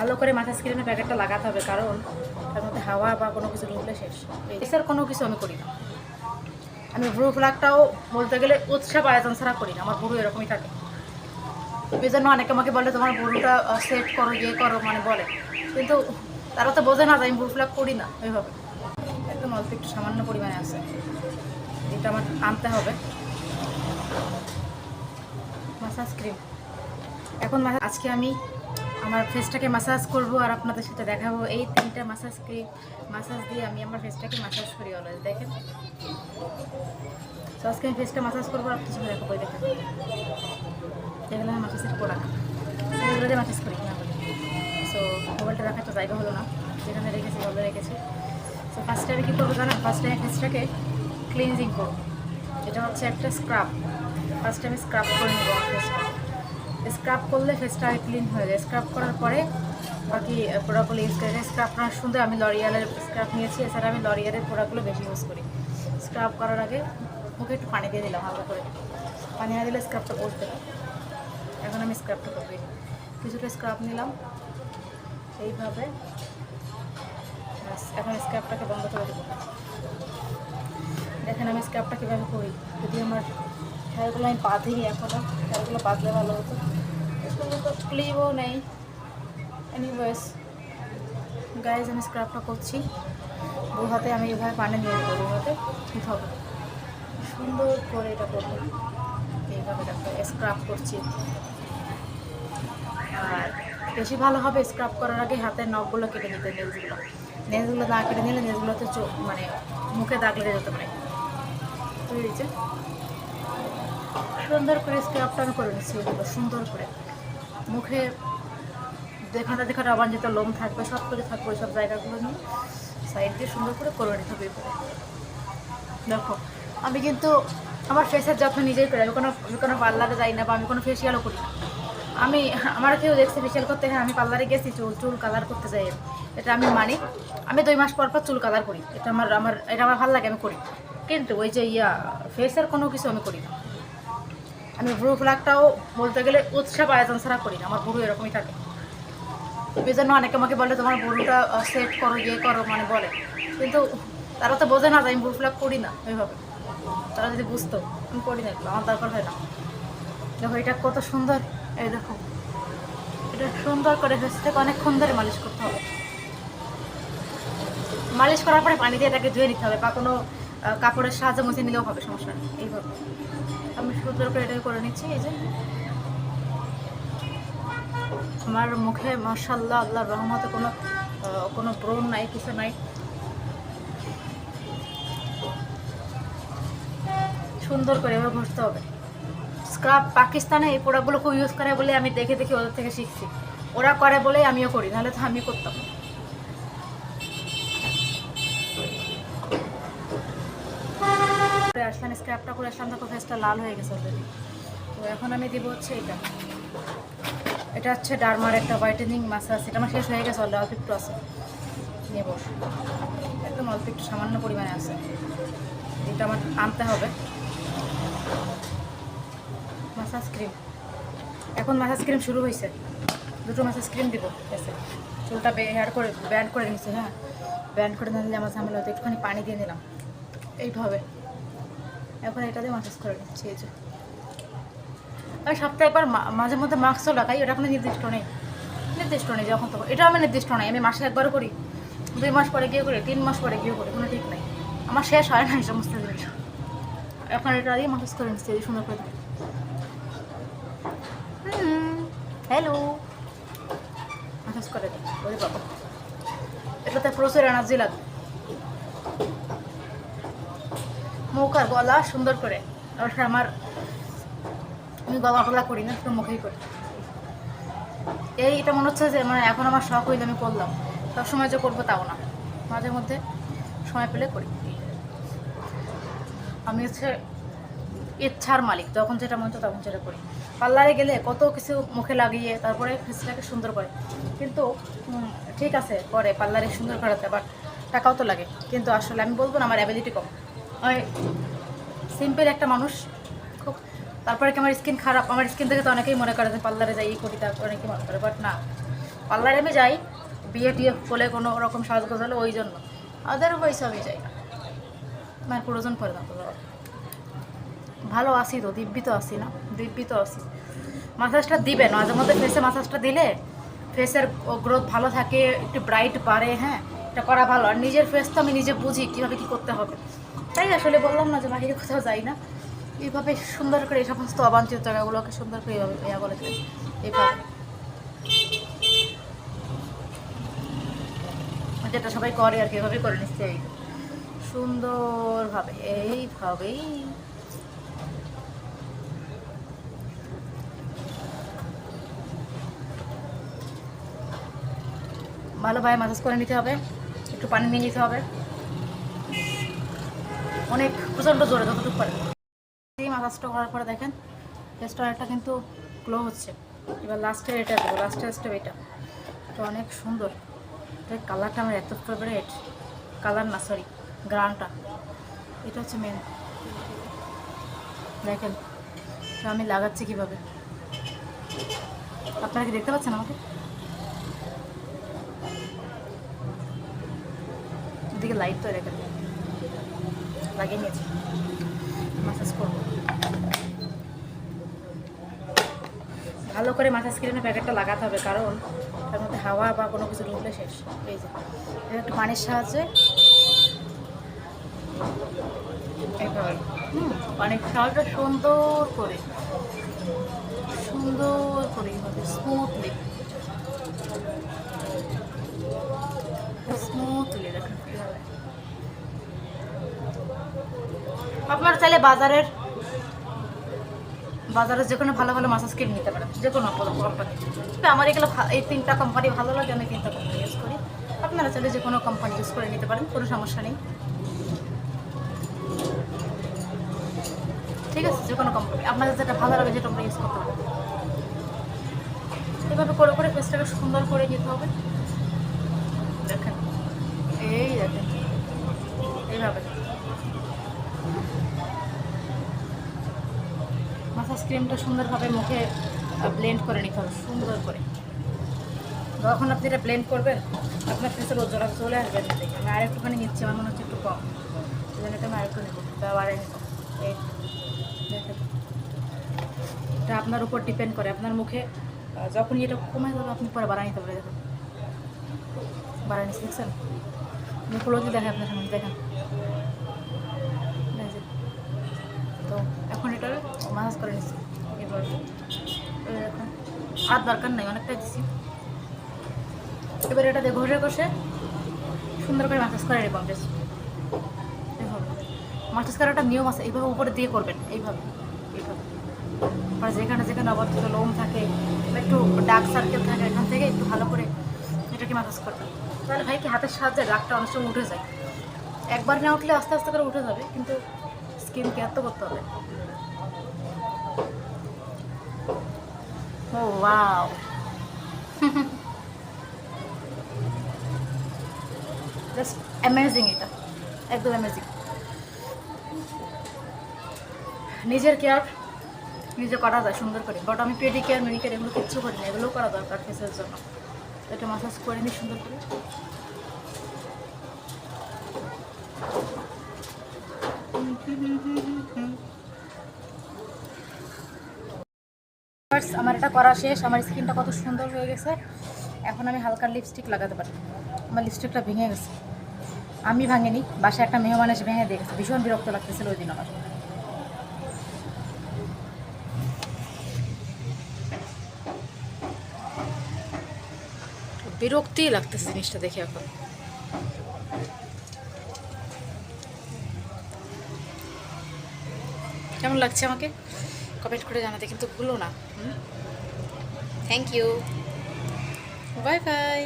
ভালো করে মাথা স্ক্রিনের প্যাকেটটা লাগাতে হবে, কারণ তার মধ্যে হাওয়া বা কোনো কিছু ঢুকলে শেষ। এসের কোনো কিছু আমি করি না। আমি ব্রু ফ্লাগটাও বলতে গেলে উৎসাহ আয়োজন ছাড়া করি না, আমার বুড়ো এরকমই থাকে। এই জন্য অনেকে আমাকে বলে, তোমার বুড়োটা সেট করো ইয়ে করো মানে বলে। কিন্তু তারা তো বোঝে না যে আমি ব্রু ফ্লাগ করি না, ওইভাবে। একদম অল্প একটু সামান্য পরিমাণে আছে। এটা আমার আনতে হবে। মাসাজ ক্রিম এখন আজকে আমি আমার ফেসটাকে মাসাজ করব আর আপনাদের সাথে দেখাবো। এই তিনটা মাসাজ ক্রিম মাসাজ দিয়ে আমি আমার ফেসটাকে মাসাজ করি অলওয়েজ দেখেন। তো আজকে আমি ফেসটা মাসাজ করব আর সাথে দেখাবো দেখেন। এগুলো আমার মাসাজের প্রোডাক্ট এগুলো দিয়ে মাসাজ করি, না বলি। সো মোবাইলটা রাখার তো জায়গা হলো না যেখানে রেখেছি ভালো রেখেছি। সো ফার্স্টে আমি কী করব জানেন? ফার্স্টে আমি ফেসটাকে ক্লিনজিং করব। এটা হচ্ছে একটা স্ক্রাব ফার্স্টে আমি স্ক্রাব করে নেব ফেসটা স্ক্রাব করলে ফেসটা ক্লিন হয়ে যায়। স্ক্রাব করার পরে বাকি প্রোডাক্টগুলো ইউজ করে স্ক্রাব করার সুন্দর আমি লরিয়ালের স্ক্রাব নিয়েছি, এছাড়া আমি লরিয়ালের প্রোডাক্টগুলো বেশি ইউজ করি। স্ক্রাব করার আগে মুখে একটু পানি দিয়ে দিলাম, হালকা করে। পানি না দিলে স্ক্রাবটা বসবে এখন আমি স্ক্রাবটা করব। কিছুটা স্ক্রাব নিলাম। এইভাবে। এখন স্ক্রাবটাকে বন্ধ করে দেবো। দেখেন আমি স্ক্রাবটা কীভাবে করি। যদি আমার হেয়ারগুলো আমি বাঁধিনি এখনও হেয়ারগুলো বাঁধলে ভালো হতো। তো ক্লিপও নেই। এনিওয়েজ গাইজ আমি স্ক্রাবটা করছি। দু হাতে আমি এভাবে পানি নিয়ে দেবো দু হাতে। হবে। সুন্দর করে এটা করব। এইভাবে দেখো স্ক্রাব করছি। আর বেশি ভালো হবে স্ক্রাব করার আগে হাতের নখগুলো কেটে নিতে নেলসগুলো নেলসগুলো না কেটে নিলে নেলসগুলোতে চোখ মানে মুখে দাগ লেগে যেতে পারে। বুঝেছে? সুন্দর করে স্ক্রাবটা আমি করে নিচ্ছি এগুলো সুন্দর করে। মুখে দেখাটা দেখাটা অবাঞ্ছিত লোম থাকবে, সব করে থাকবে সব জায়গাগুলো নিয়ে। সাইড দিয়ে সুন্দর করে করে নিতে হবে দেখো, আমি কিন্তু আমার ফেসের যত্ন নিজেই করি, আমি কোনো আমি কোনো পার্লারে যাই না বা আমি কোনো ফেসিয়ালও করি না। আমি, আমার কেউ দেখছে ফেসিয়াল করতে হ্যাঁ আমি পার্লারে গেছি, চুল চুল কালার করতে যাই। এটা আমি মানি। আমি দুই মাস পর পর চুল কালার করি। এটা আমার আমার, এটা আমার ভালো লাগে, আমি করি। কিন্তু ওই যে ইয়া ফেসের কোনো কিছু আমি করি না। আমি ব্রু ফ্লাগটাও বলতে গেলে উৎসাহ আয়োজন ছাড়া করি না, আমার বুড়ো এরকমই থাকে। এই জন্য অনেকে আমাকে বলে, তোমার বুড়োটা সেট করো ইয়ে করো মানে বলে। কিন্তু তারা তো বোঝে না যে আমি ব্রু ফ্লাগ করি না ওইভাবে। তারা যদি বুঝতো, আমি করি না আমার দরকার হয় না। দেখো, এটা কত সুন্দর। এই দেখো, এটা সুন্দর করে ফেসটাকে অনেকক্ষণ ধরে মালিশ করতে হবে। মালিশ করার পরে পানি দিয়ে এটাকে ধুয়ে নিতে হবে বা কোনো কাপড়ের সাহায্যে মুছে নিলেও হবে, সমস্যা নেই। এইভাবে। আমি সুন্দর করে এটাকে করে নিচ্ছি, এই যে। আমার মুখে মার্শাল্লাহ আল্লাহ রহমতে কোনো কোনো ব্রণ নাই, কিছু নাই। সুন্দর করে এভাবে ঘষতে হবে। স্ক্রাব পাকিস্তানে এই প্রোডাক্টগুলো খুব ইউজ করে বলে আমি দেখে দেখে ওদের থেকে শিখছি। ওরা করে বলেই আমিও করি, নাহলে তো আমি করতাম না। করে আসলাম স্ক্র্যাপটা করে আসলাম, দেখো ফেসটা লাল হয়ে গেছে অলরেডি তো এখন আমি দিব হচ্ছে এটা। এটা হচ্ছে ডারমার একটা হোয়াইটেনিং মাসাজ এটা আমার শেষ হয়ে গেছে অলরেডি অল্প একটু আছে। নেব একদম অল্প একটু সামান্য পরিমাণে আছে। এটা আমার আনতে হবে। মাসাজ ক্রিম এখন মাসাজ ক্রিম শুরু হয়েছে দুটো মাসাজ ক্রিম দিব ফেসে চুলটা হেয়ার করে ব্যান্ড করে নিচ্ছে হ্যাঁ। ব্যান্ড করে না দিলে আমার ঝামেলা হতো, একটুখানি পানি দিয়ে নিলাম। এইভাবে। এখন এটা দিয়ে মাসাজ করে নিচ্ছি, এই যে। আমি সপ্তাহে একবার মাঝে মধ্যে মাস্কও লাগাই, ওটা কোনো নির্দিষ্ট নেই। নির্দিষ্ট নেই যখন তখন। এটা আমি নির্দিষ্ট নাই আমি মাসে একবারও করি। দুই মাস পরে গিয়ে করি, তিন মাস পরে গিয়ে করি, কোনো ঠিক নাই। আমার শেষ হয় না এই সমস্ত জিনিস। এখন এটা দিয়ে মাসাজ করে নিচ্ছি, এই সুন্দর করে হ্যালো মাসাজ করে দিই বাবা। এটাতে প্রচুর এনার্জি লাগে। মুখ আর গলা সুন্দর করে। আর আমার আমি গলা টলা করি না শুধু মুখেই করি। এই এটা মনে হচ্ছে যে মানে এখন আমার শখ হইলে আমি করলাম। সবসময় যে করব তাও না। মাঝে মধ্যে সময় পেলে করি। আমি হচ্ছে ইচ্ছার মালিক, যখন যেটা মন চায় তখন সেটা করি। পার্লারে গেলে কত কিছু মুখে লাগিয়ে তারপরে ফেসটাকে সুন্দর করে। কিন্তু ঠিক আছে করে পার্লারে সুন্দর করাতে আবার টাকাও তো লাগে। কিন্তু আসলে আমি বলব না, আমার অ্যাবিলিটি কম। সিম্পল একটা মানুষ। খুব তারপরে কি আমার স্কিন খারাপ? আমার স্কিন থেকে তো অনেকেই মনে করে যে পার্লারে যাই করি তারপর অনেকেই মনে করে বাট না। পার্লারে আমি যাই, বিয়ে টিয়ে বলে কোনো রকম সাজগোজ হলে ওই জন্য। আদারওয়াইজ আমি যাই। আমার প্রয়োজন পড়ে না ভালো আসি তো, দিব্যি তো আসি না, দিব্যি তো আসি মাসাজটা দিবে, মাঝে মধ্যে ফেসে মাসাজটা দিলে ফেসের গ্রোথ ভালো থাকে, একটু ব্রাইট বাড়ে হ্যাঁ। এটা করা ভালো। আর নিজের ফেস তো আমি নিজে বুঝি কীভাবে কী করতে হবে। তাই আসলে বললাম না যে বাইরে কোথাও যাই না। এইভাবে সুন্দর করে এই সমস্ত অবাঞ্ছিত জায়গাগুলোকে সুন্দর করে এইভাবে ইয়া দিই। এইভাবে। যেটা সবাই করে আর কি, এভাবে করে নিচ্ছে এই। সুন্দরভাবে, এইভাবেই। ভালোভাবে মাসাজ করে নিতে হবে। একটু পানি নিয়ে নিতে হবে। অনেক, প্রচণ্ড জোরে যতটুকু পারে। এই করার পরে দেখেন একটা কিন্তু গ্লো হচ্ছে। এবার লাস্টের এটা দেবো লাস্টের স্টেপ এটা। এটা অনেক সুন্দর। এটার কালারটা আমার এত ফেভারিট কালার না সরি গ্রানটা। এটা হচ্ছে মেন দেখেন তো আমি লাগাচ্ছি কীভাবে। আপনারা কি দেখতে পাচ্ছেন আমাকে? এদিকে লাইট তো রেখে লাগিয়ে নিয়েছি। মাসাজ করব। ভালো করে মাসাজ ক্রিমের প্যাকেটটা লাগাতে হবে, কারণ তার মধ্যে হাওয়া বা কোনো কিছু ঢুকলে শেষ এই যে এটা একটু পানির সাহায্যে পানির সাহায্যে সুন্দর করে সুন্দর করে স্মুথলি আপনারা চাইলে বাজারের বাজারে যে কোনো ভালো ভালো মাসাজ ক্রিম নিতে পারেন, যে কোনো কোম্পানি আমার এগুলো এই তিনটা কোম্পানি ভালো লাগে, আমি তিনটা কোম্পানি ইউজ করি। আপনারা চাইলে যে কোনো কোম্পানি ইউজ করে নিতে পারেন, কোনো সমস্যা নেই। ঠিক আছে, যে কোনো কোম্পানি আপনাদের যেটা ভালো লাগে যেটা আমরা ইউজ করতে পারেন এভাবে করে করে ফেসটাকে সুন্দর করে নিতে হবে। দেখেন, এই দেখেন, এইভাবে। মাসাজ ক্রিমটা সুন্দরভাবে মুখে ব্লেন্ড করে নিতে হবে সুন্দর করে। যখন আপনি এটা ব্লেন্ড করবেন আপনার ফেসের ওজোরা চলে আসবে এমনি থেকে। আমি আরেকটুখানি নিচ্ছি আমার মনে হচ্ছে একটু কম। সেজন্য আমি নেব। বাবারে নেব এটা আপনার উপর ডিপেন্ড করে। আপনার মুখে আহ, যখনই এটা কমে যাবে আপনি পরে বাড়াই নিতে পারে দেখেন বাড়াই নিচ্ছি দেখছেন? আমি ক্লোজই দেখে আপনার সামনে দেখেন। তো মাসাজ করে নিচ্ছি এবার দেখুন আর দরকার নেই, অনেকটাই দিচ্ছি এবার এটা দিয়ে ঘষে ঘষে সুন্দর করে মাসাজ করে নেব বেশ মাসাজ করার একটা নিয়ম আছে, এইভাবে উপরে দিয়ে করবেন, এইভাবে এইভাবে। আর যেখানে যেখানে অবর্তিত লোম থাকে একটু ডার্ক সার্কেল থাকে, এখান থেকে একটু ভালো করে এটাকে মাসাজ করবেন। তাহলে ভাই কি হাতের সাহায্যে রাগটা অনেক সময় উঠে যায়। একবার না উঠলে আস্তে আস্তে করে উঠে যাবে, কিন্তু স্কিন কেয়ার তো করতে হবে। ও ওয়াও জাস্ট অ্যামেজিং এটা একদম অ্যামেজিং নিজের কেয়ার নিজে করা যায় সুন্দর করে। বাট আমি পেডি কেয়ার মেডিকেয়ার এগুলো কিচ্ছু করি না এগুলোও করা দরকার ফেসের জন্য। এটা মাসাজ করে নিই সুন্দর করে। First, আমার এটা করা শেষ আমার স্কিনটা কত সুন্দর হয়ে গেছে। এখন আমি হালকা লিপস্টিক লাগাতে পারি। আমার লিপস্টিকটা ভেঙে গেছে। আমি ভাঙিনি বাসায় একটা মেহমান এসে ভেঙে দিয়ে ভীষণ বিরক্ত লাগতেছিল ওই দিন আমার। বিরক্তি লাগতেছে জিনিসটা দেখে এখন। কেমন লাগছে আমাকে? কমেন্ট করে জানাতে কিন্তু ভুলো না। Thank you bye bye